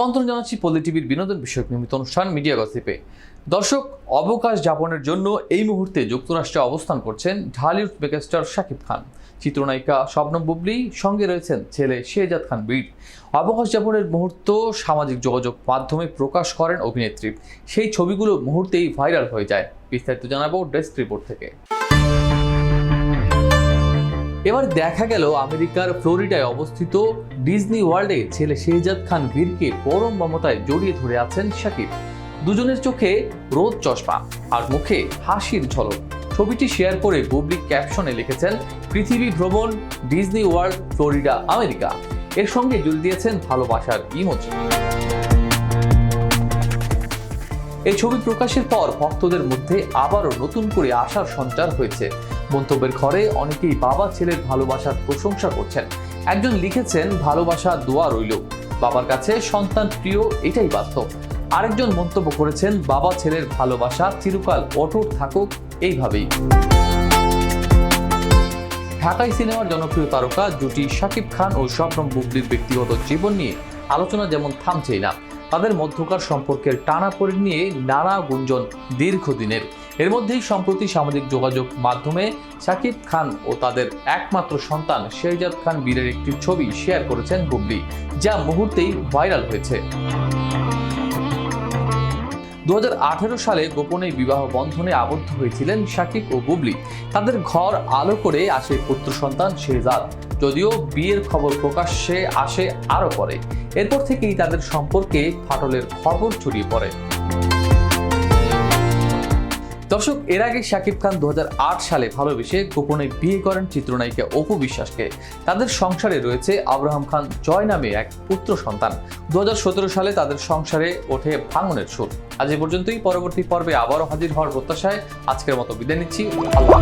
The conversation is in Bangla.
আমন্ত্রণ জানাচ্ছি পল্লী টিভির বিনোদন বিষয়ক নিয়মিত অনুষ্ঠান মিডিয়া গসিপে। দর্শক, অবকাশ যাপনের জন্য এই মুহূর্তে যুক্তরাষ্ট্রে অবস্থান করছেন ঢালিউড মেগাস্টার শাকিব খান। চিত্রনায়িকা শবনম বুবলি সঙ্গে রয়েছেন ছেলে শেহজাদ খান বীর। অবকাশ যাপনের মুহূর্ত সামাজিক যোগাযোগ মাধ্যমে প্রকাশ করেন অভিনেত্রী। সেই ছবিগুলো মুহূর্তেই ভাইরাল হয়ে যায়। বিস্তারিত জানাব ডেস্ক রিপোর্ট থেকে। এবার দেখা গেল আমেরিকার ফ্লোরিডায় অবস্থিত ডিজনি ওয়ার্ল্ডে ছেলে শেহজাদ খান বীরকে পরম মমতায় জড়িয়ে ধরে আছেন শাকিব। দুজনের চোখে রোদ চশমা আর মুখে হাসির ঝলক। ছবিটি শেয়ার করে বুবলি ক্যাপশনে লিখেছেন, পৃথিবী ভ্রমণ, ডিজনি ওয়ার্ল্ড, ফ্লোরিডা, আমেরিকা। এর সঙ্গে জুড়ে দিয়েছেন ভালোবাসার ইমোজি। এই ছবি প্রকাশের পর ভক্তদের মধ্যে আবারও নতুন করে আশার সঞ্চার হয়েছে। মন্তব্যের ঘরে অনেকেই বাবা ছেলের ভালোবাসার প্রশংসা করছেন। একজন লিখেছেন, ভালোবাসা দোয়া রইল। বাবার কাছে সন্তান প্রিয়, এটাই বাস্তব আরেকজন মন্তব্য করেছেন, বাবা ছেলের ভালোবাসা চিরকাল অটুট থাকুক। এইভাবেই। ঢাকাই সিনেমার জনপ্রিয় তারকা জুটি শাকিব খান ও শবনম বুবলির ব্যক্তিগত জীবন নিয়ে আলোচনা যেমন থামছেই না। তাদের মধ্যকার সম্পর্কের টানাপোড়েন নিয়ে নানা গুঞ্জন দীর্ঘদিনের। এর মধ্যেই সম্প্রতি সামাজিক যোগাযোগ মাধ্যমে শাকিব খান ও তাদের একমাত্র সন্তান শেহজাদ খান বীরের একটি ছবি শেয়ার করেছেন বুবলি, যা মুহূর্তেই ভাইরাল হয়েছে। দু হাজার আঠেরো সালে গোপনে বিবাহ বন্ধনে আবদ্ধ হয়েছিলেন শাকিব ও বুবলি। তাদের ঘর আলো করে আসে পুত্র সন্তান শেহজাদ যদিও বিয়ের খবর প্রকাশ্যে আসে আরও পরে। এরপর থেকেই তাদের সম্পর্কে ফাটলের খবর ছড়িয়ে পড়ে। দর্শক, এর আগে শাকিব খান দু সালে ভালোবেসে গোপনে বিয়ে করেন চিত্রনায়িকা অপু বিশ্বাসকে। তাদের সংসারে রয়েছে আব্রাহাম খান জয় নামে এক পুত্র সন্তান। দু হাজার সতেরো সালে তাদের সংসারে ওঠে ভাঙনের সুর। আজ এ পর্যন্তই। পরবর্তী পর্বে আবারও হাজির হওয়ার প্রত্যাশায় আজকের মতো বিদায় নিচ্ছি। আল্লাহ।